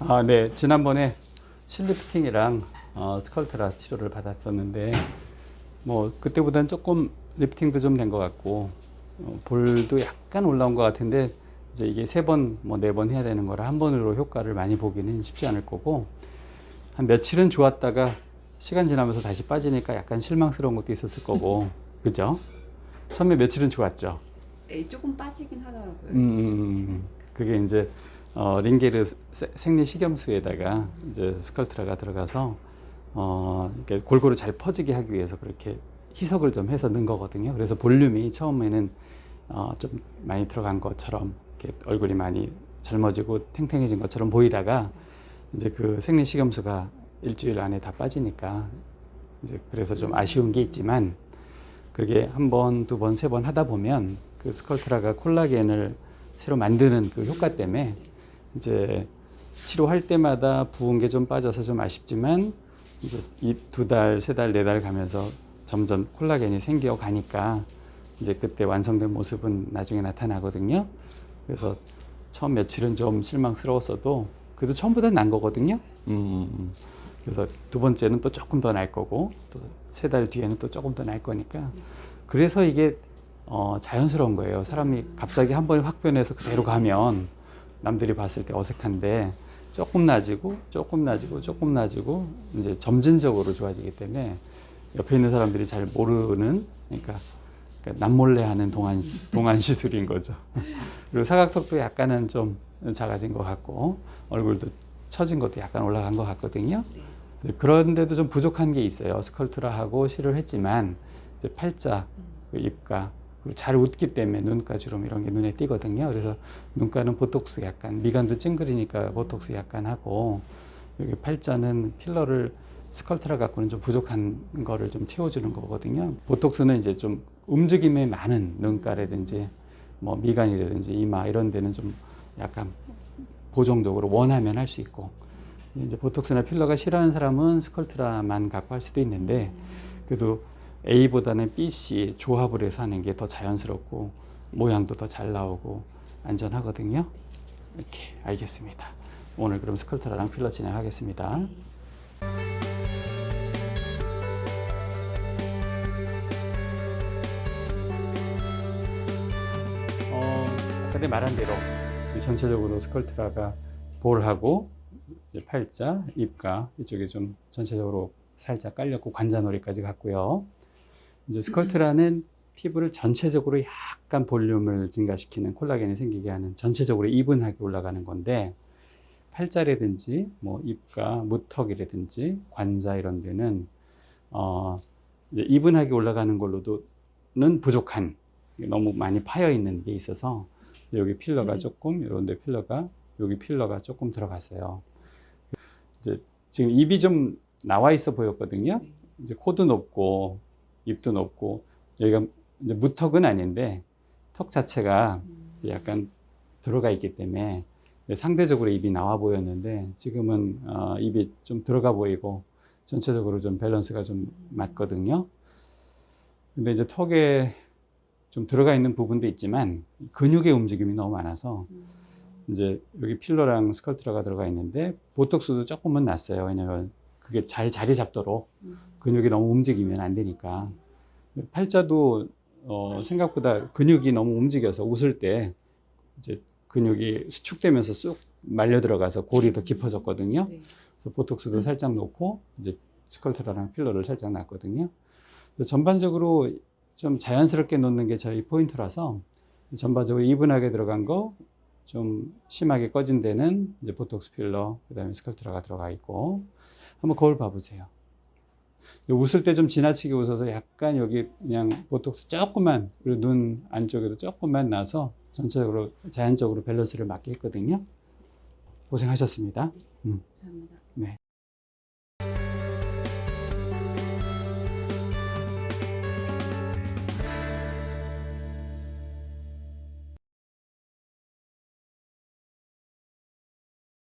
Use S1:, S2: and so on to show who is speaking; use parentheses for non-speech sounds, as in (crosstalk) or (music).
S1: 아, 네. 지난번에 실리프팅이랑 어, 스컬트라 치료를 받았었는데 뭐 그때보다는 조금 리프팅도 좀 된 것 같고 어, 볼도 약간 올라온 것 같은데 이제 이게 세 번 뭐 네 번 해야 되는 거라 한 번으로 효과를 많이 보기는 쉽지 않을 거고 한 며칠은 좋았다가 시간 지나면서 다시 빠지니까 약간 실망스러운 것도 있었을 거고 (laughs) 그죠? 처음에 며칠은 좋았죠.
S2: 예, 조금 빠지긴 하더라고요.
S1: 음, 음, 음. 그게 이제 어, 링게르 세- 생리 식염수에다가 이제 스컬트라가 들어가서 어, 이렇게 골고루 잘 퍼지게 하기 위해서 그렇게 희석을 좀 해서 넣은 거거든요. 그래서 볼륨이 처음에는 어, 좀 많이 들어간 것처럼 이렇게 얼굴이 많이 젊어지고 탱탱해진 것처럼 보이다가 이제 그 생리 식염수가 일주일 안에 다 빠지니까 이제 그래서 좀 아쉬운 게 있지만 그게 한 번, 두 번, 세 번 하다 보면 그 스컬트라가 콜라겐을 새로 만드는 그 효과 때문에 이제 치료할 때마다 부은 게 좀 빠져서 좀 아쉽지만 이제 두 달, 세 달, 네 달 가면서 점점 콜라겐이 생겨 가니까 이제 그때 완성된 모습은 나중에 나타나거든요. 그래서 처음 며칠은 좀 실망스러웠어도 그래도 처음보다 난 거거든요. 음, 음. 그래서 두 번째는 또 조금 더 날 거고 또 세 달 뒤에는 또 조금 더 날 거니까 그래서 이게 어, 자연스러운 거예요. 사람이 갑자기 한 번에 확 변해서 그대로 가면 남들이 봤을 때 어색한데 조금 나아지고 조금 나아지고 조금 나아지고 이제 점진적으로 좋아지기 때문에 옆에 있는 사람들이 잘 모르는 그러니까, 남몰래 하는 동안 동안 시술인 거죠. 그리고 사각턱도 약간은 좀 작아진 것 같고 얼굴도 처진 것도 약간 올라간 것 같거든요. 그런데도 좀 부족한 게 있어요. 스컬트라 하고 실을 했지만 이제 팔자, 그 입가 잘 웃기 때문에 눈가 주름 이런 게 눈에 띄거든요. 그래서 눈가는 보톡스 약간 미간도 찡그리니까 보톡스 약간 하고 여기 팔자는 필러를 스컬트라 갖고는 좀 부족한 거를 좀 채워주는 거거든요. 보톡스는 이제 좀 움직임이 많은 눈가라든지 뭐 미간이라든지 이마 이런 데는 좀 약간 보정적으로 원하면 할 수 있고 이제 보톡스나 필러가 싫어하는 사람은 스컬트라만 갖고 할 수도 있는데 그래도 A보다는 B, C 조합을 해서 하는 게 더 자연스럽고 모양도 더 잘 나오고 안전하거든요. 이렇게 알겠습니다. 오늘 그럼 스컬트라랑 필러 진행하겠습니다. 어, 아까 내 말한 대로 이 전체적으로 스컬트라가 볼하고 팔자, 입가 이쪽에 좀 전체적으로 살짝 깔렸고 관자놀이까지 갔고요. 이제 스컬트라는 피부를 전체적으로 약간 볼륨을 증가시키는 콜라겐이 생기게 하는 전체적으로 이분하게 올라가는 건데 팔자라든지 뭐 입가, 무턱이라든지 관자 이런 데는 어 이분하게 올라가는 걸로도는 부족한 너무 많이 파여 있는 게 있어서 여기 필러가
S2: 음.
S1: 조금 이런 데 필러가 여기 필러가 조금 들어갔어요. 이제 지금 입이 좀 나와 있어 보였거든요.
S2: 네.
S1: 이제 코도 높고 입도 높고 여기가 무턱은 아닌데 턱 자체가 약간 들어가 있기 때문에 상대적으로 입이 나와 보였는데 지금은 어, 입이 좀 들어가 보이고 전체적으로 좀 밸런스가 좀 맞거든요. 근데 이제 턱에 좀 들어가 있는 부분도 있지만 근육의 움직임이 너무 많아서
S2: 음.
S1: 이제 여기 필러랑 스컬트라가 들어가 있는데 보톡스도 조금은 났어요. 왜냐면 그게 잘 자리 잡도록
S2: 음.
S1: 근육이 너무 움직이면 안 되니까. 팔자도 어, 생각보다 근육이 너무 움직여서 웃을 때 이제 근육이 수축되면서 쑥 말려 들어가서 골이 더 깊어졌거든요.
S2: 네.
S1: 그래서 보톡스도 살짝 놓고 이제 스컬트라랑 필러를 살짝 놨거든요. 전반적으로 좀 자연스럽게 놓는 게 저희 포인트라서 전반적으로 이분하게 들어간 거 좀 심하게 꺼진 데는 이제 보톡스 필러 그다음에 스컬트라가 들어가 있고 한번 거울 봐보세요. 웃을 때 좀 지나치게 웃어서 약간 여기 그냥 보톡스 조금만 그리고 눈 안쪽에도 조금만 나서 전체적으로 자연적으로 밸런스를 맞게 했거든요. 고생하셨습니다.
S2: 감사합니다.